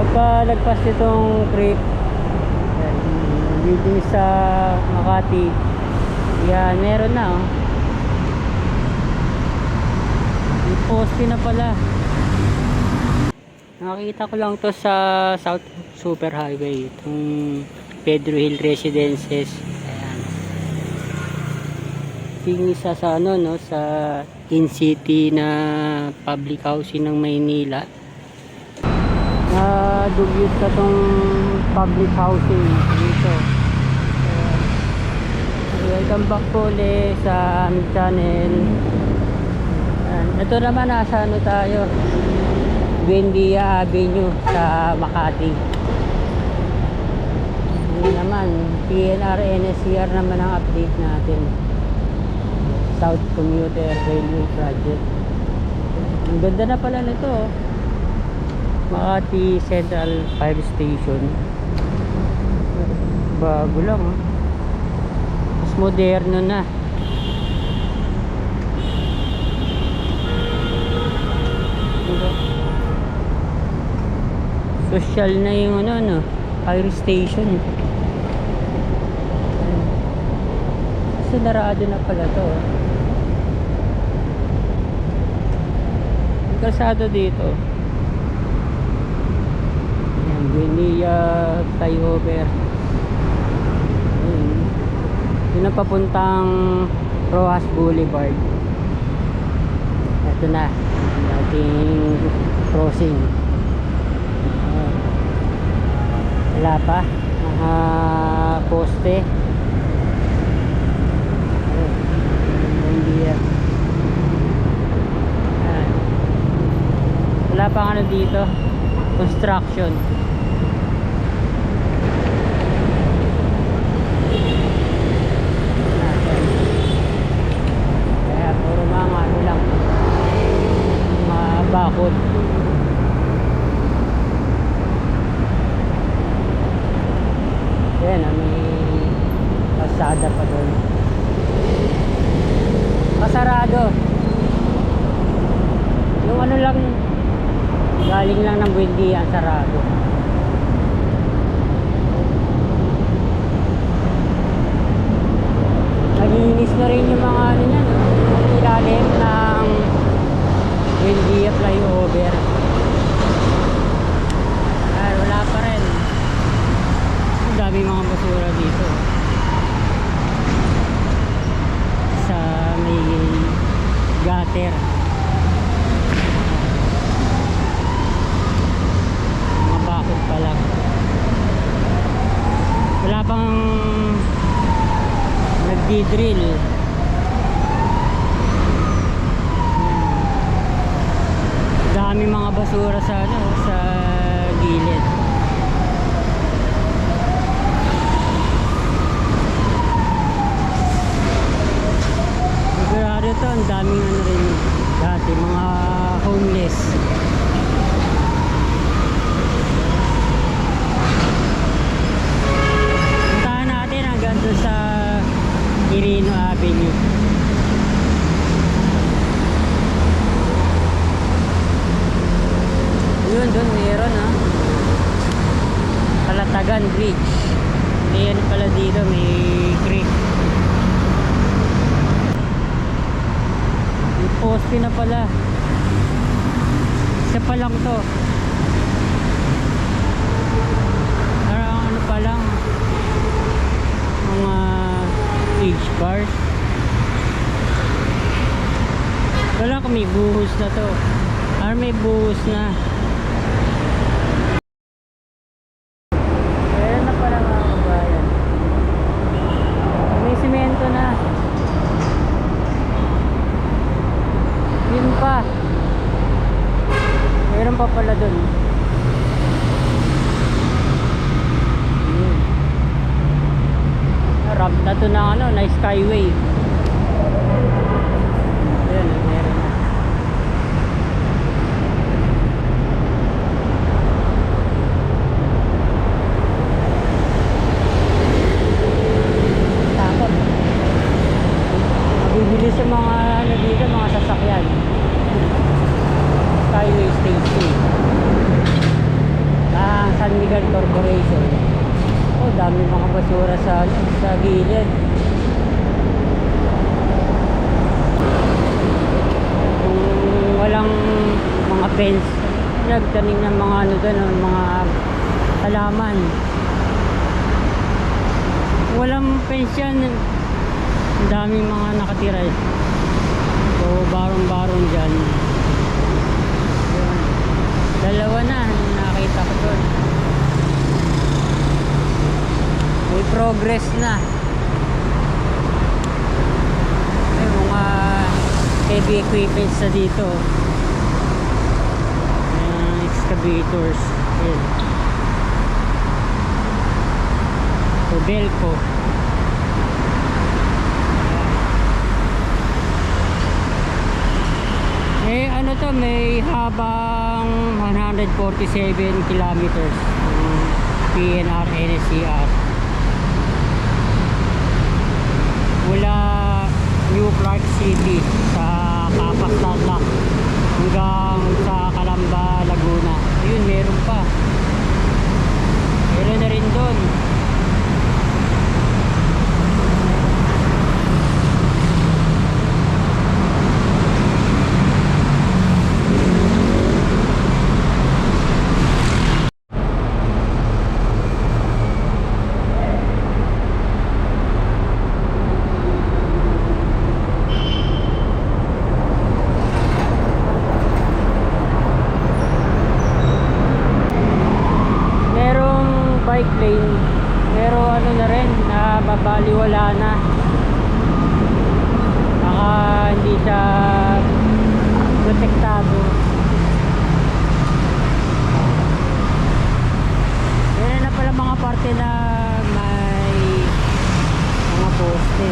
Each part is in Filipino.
Pagkalagpas nitong creek, leading sa Makati, yan, meron na oh. May poste na pala. Nakita ko lang to sa South Super Highway, itong Pedro Hill Residences. Ayan. Tingin isa sa ano no sa in city na public housing ng Maynila. Na dugyot ka tong public housing dito. Welcome back po ulit sa aming channel. Ayan. Ito naman nasa ano tayo. Buendia Avenue sa Makati. Hindi naman, PNR NSCR naman ang update natin. South Commuter Railway Project. Ang ganda na pala nito. oh. Makati Central Fire Station. Bago lang. Oh. Mas moderno na. Social na yung ano, no? Fire station. Kasi narado na pala to. oh. Dito. Buenia flyover. Ayan. Yun ang papuntang Rojas Boulevard. Ito na. Ating crossing. Ayan. Wala pa. Mga poste. Hindi. Ayan. Wala pa ano dito. Construction. Ayan. Kaya puro mga ano lang. Mga bakod. Ayan, ah, may kalsada pa doon. Kasarado. Yung ano lang, galing lang ng Buendia, ang sarado. Nagiinis na rin yung mga ano niyan, ang ilalim ng Buendia flyover. Ay, wala pa rin. Ang dami mga basura dito. Sa may gutter. Mga bakod pa lang. Wala pang nagdi-drill. Dami mga basura sa ano, sa gilid. Sigurado to, ang daming ano rin dati, mga homeless. Puntahan natin hanggang doon sa Quirino Avenue. Yun, doon meron ha. Kalatagan Bridge. May ano pala dito, may creek. May poste na pala. Isa pa lang to. Parang ano pa lang. Mga age bars. Wala may buhos na to. Or may buhos na. Meron na pala mga kabayan. May simento na. Yun pa. Meron pa pala dun. Yun. Ramp na to na ano, na skyway. Ayan, meron na. Takot. Mabibilis sa mga ano dito, mga sasakyan. Skyway Station. Ah, River Corporation. Oh, dami mga basura sa ano, sa gilid. Kung walang mga fence, nagtanim ng mga ano doon, mga halaman. Walang fence yan. Ang daming mga nakatira eh. So, barong-barong dyan. Yun. Dalawa na, nakita ko doon. May progress na. May mga heavy equipments na dito. Ayan, excavators. Ayan. Obelco. Eh ano to may habang 147 kilometers PNR NSCR mula New Clark City sa Capas Tarlac hanggang sa Calamba, Laguna ayun meron pa. Meron na rin doon merong bike lane pero ano na rin nababaliwala na baka hindi siya protektado meron na pala mga parte na may mga poste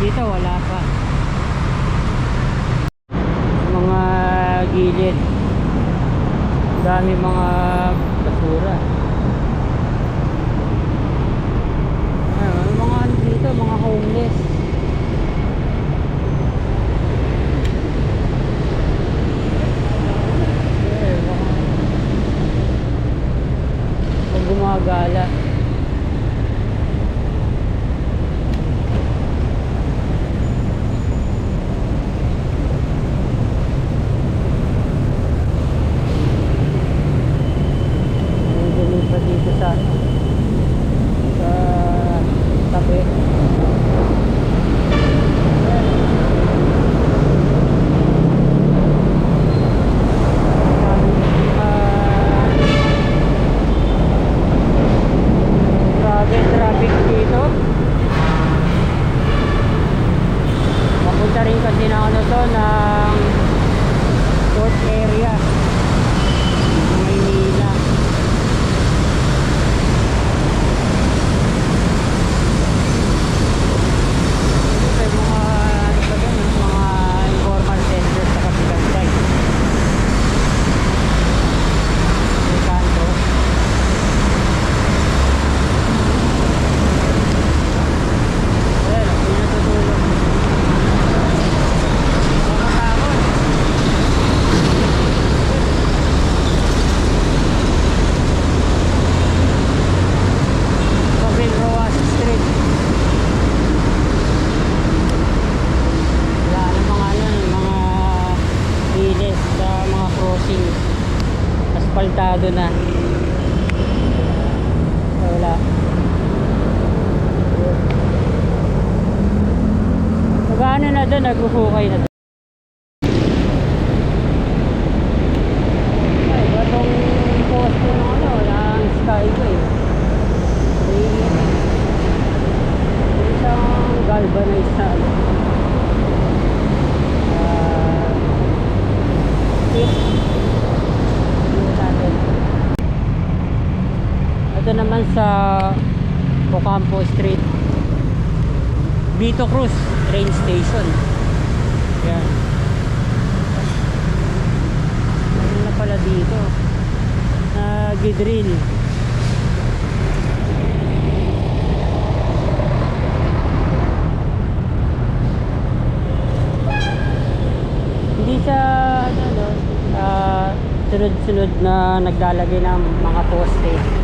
dito wala pa mga gilid dami mga basura Ayun, may mga ano dito mga homeless Ayun, mga mga gumagala May pa dito sa ano, sa tabi. Ah, Grabe traffic dito. Papunta rin kasi na ano to ng port area. Maynila. May mga ano ba dyan, mga informal centers sa kabilang side. May kanto. Ayan, hindi natutulog. Nakakatakot. Gabriel Roas Street. Wala na mga ano, mga ilis sa mga crossing. Aspaltado na. Wala. Magano na doon, naghuhukay na doon. Ano, galvanized na ano. Ah, tip. Ito naman sa Ocampo Street. Vito Cruz train station. Yan. Ano na pala dito? Ah, Nag-drill uh, hindi siya ano, no, uh, sunod-sunod na naglalagay ng mga poste.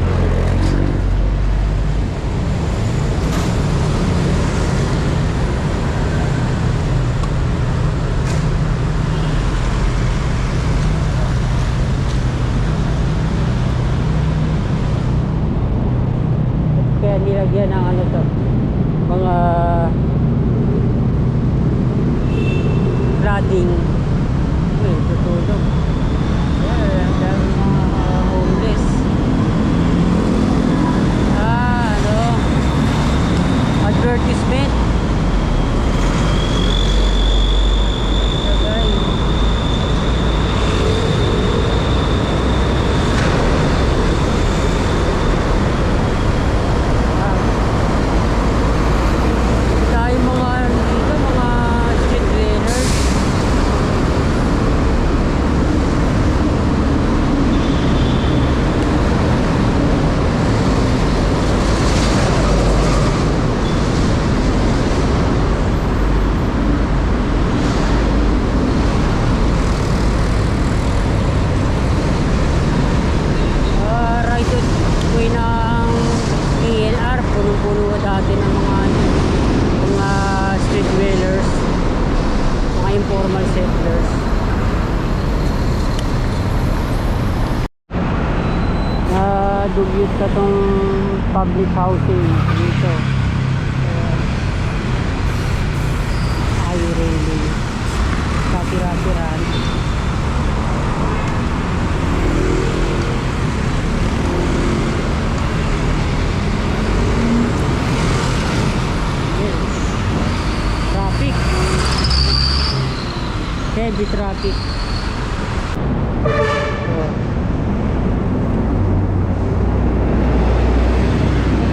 Kaya nilagyan ng ano to, mga flooding. Ay, tutulog. Yeah, ang dami mga homeless. Ah, ano? Advertisement. Ilagay. Ah. Dahil mga ano dito, mga street vendors. Ah, right on way ng ELR, punong-puno dati ng mga ano, mga street dwellers, mga informal settlers. Nadugyot ka tong public housing dito. Ayan. Ay, railing. Katira-tirahan. Yes. Traffic. Heavy traffic. Oh.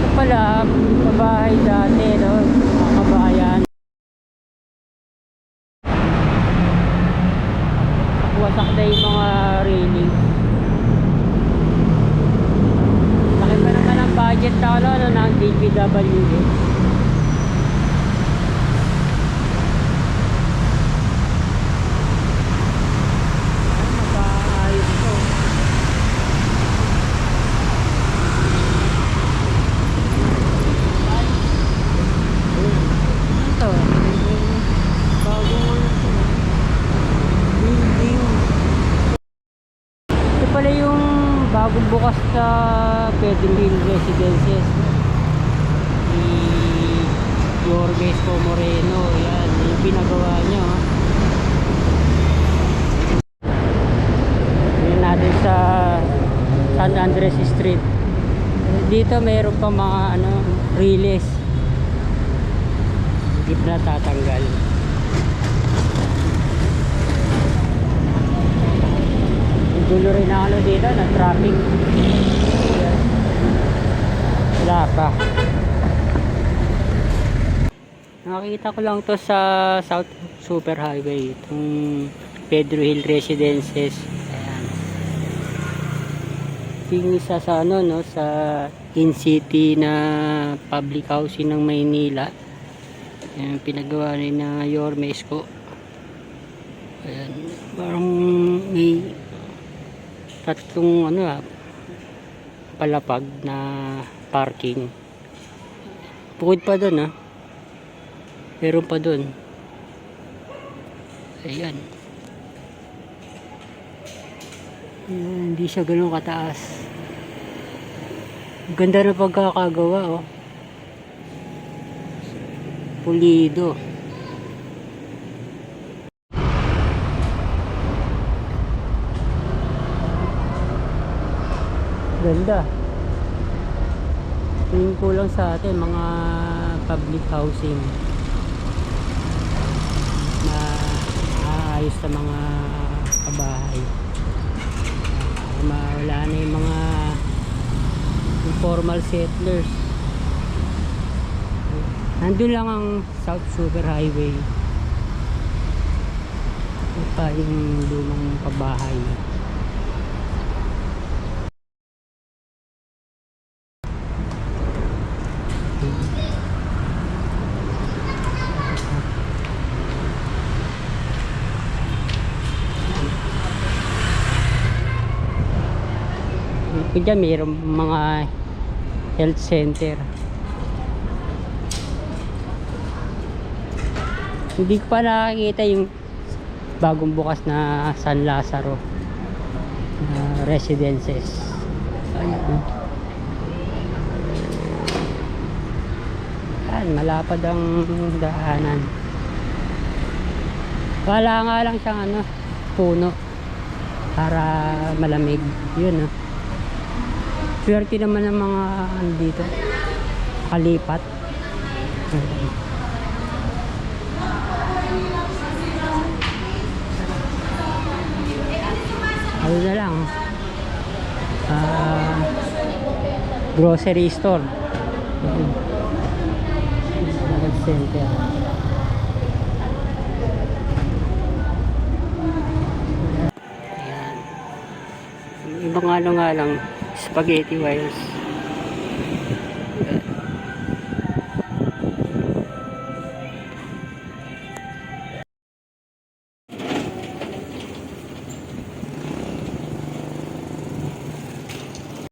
Ito pala, kabahay dati, no? Mga kabahayan. Wasak na yung mga railing. Laki pa naman ang budget na ano, ano, ng DPWH. Mapaayos ko. Ito. Bagong ano to. Building. Ito pala yung bagong bukas sa Pedro Hill Residences. Si Jorges Po Moreno. Yan. Yung pinagawa niya. Yun natin sa San Andres Street. Dito mayroon pa mga ano, riles. Hindi pa natatanggal. Gulo rin ang ano dito, na traffic. Wala pa. Nakita ko lang to sa South Super Highway, itong Pedro Hill Residences. Ayan. Yung isa sa ano, no, sa in city na public housing ng Maynila. Ayan, pinagawa rin na Yorme Isko. Ayan, parang may tatlong ano ah, palapag na parking. Bukod pa doon ah. Meron pa doon. Ayan. Ayan, Hindi siya ganun kataas. Ganda na pagkakagawa oh. Pulido. Ganda. Tingin kulang sa atin mga public housing na aayos sa mga kabahay. Para mawala na yung mga informal settlers. Nandun lang ang South Super Highway. Ito yung lumang pabahay. Kung dyan, mayroong mga health center. Hindi ko pa nakakita yung bagong bukas na San Lazaro na residences. Ayun. Yan, malapad ang daanan. Wala nga lang siyang ano, puno para malamig. Yun, no. Swerte naman ng mga ano dito. Kalipat. Ano na lang. Ah, grocery store. Health center. Ibang ano nga lang, spaghetti wires.